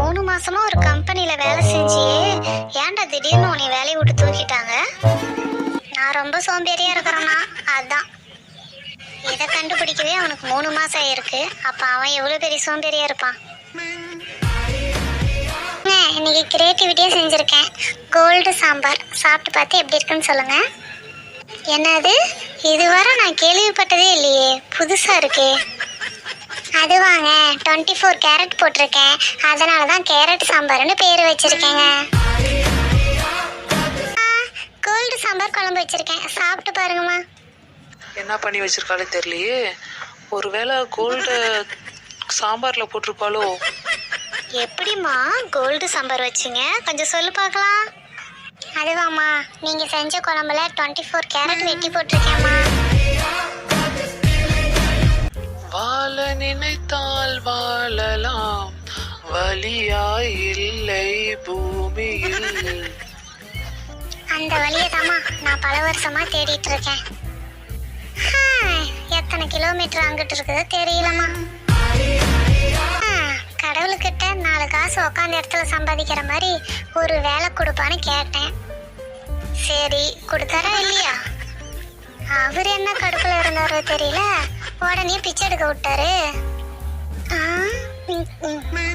மூணு மாசமா ஒரு கம்பெனியில வேலை செஞ்சியே. ஏன்டா திடீர்னு உன்னை வேலையை விட்டு தூக்கிட்டாங்க? நான் ரொம்ப சோம்பேறியா இருக்கிறேன்னா அதான். இதை கண்டுபிடிக்கவே அவனுக்கு மூணு மாசம் ஆயிருக்கு. அப்ப அவன் எவ்வளவு பெரிய சோம்பேறியா இருப்பான்? இன்னைக்கு கிரியேட்டிவிட்டியா செஞ்சிருக்கேன். கோல்டு சாம்பார். சாப்பிட்டு பார்த்து எப்படி இருக்குன்னு சொல்லுங்க. என்னது? இதுவரை நான் கேள்விப்பட்டதே இல்லையே. புதுசா இருக்கே. அது வாங்க டுவெண்ட்டி ஃபோர் கேரட் போட்டிருக்கேன். அதனால தான் கேரட் சாம்பார்னு பேர் வச்சிருக்கேங்க. கோல்டு சாம்பார் குழம்பு வச்சிருக்கேன். சாப்பிட்டு பாருங்கம்மா. என்ன பண்ணி வச்சிருக்காளே தெரியலையே. ஒருவேளை கோல்டு சாம்பார்ல போட்டிருப்பாளோ? எப்படிம்மா கோல்டு சாம்பார் வச்சிங்க? கொஞ்சம் சொல்லு பார்க்கலாம். அதுவாம்மா. நீங்கள் செஞ்ச குழம்புல டுவெண்ட்டி ஃபோர் கேரட் வெட்டி போட்டிருக்கேம்மா. நினைத்தால் வாழலாம். வலியாய் இல்லை பூமியில். அந்த வழியை தாம்மா நான் பல வருஷமா தேடிட்டு இருக்கேன். எத்தனை கிலோமீட்டர் அங்கிட்டு இருக்குதோ தெரியலம்மா. கடவுள்கிட்ட நாலு காசு உட்காந்த இடத்துல சம்பாதிக்கிற மாதிரி ஒரு வேலை கொடுப்பான்னு கேட்டேன். சரி கொடுத்தாரா இல்லையா? அவர் என்ன கடுப்புல இருந்தாரோ தெரியல. உடனே பிச்சை எடுக்க விட்டாரு. อ๋อ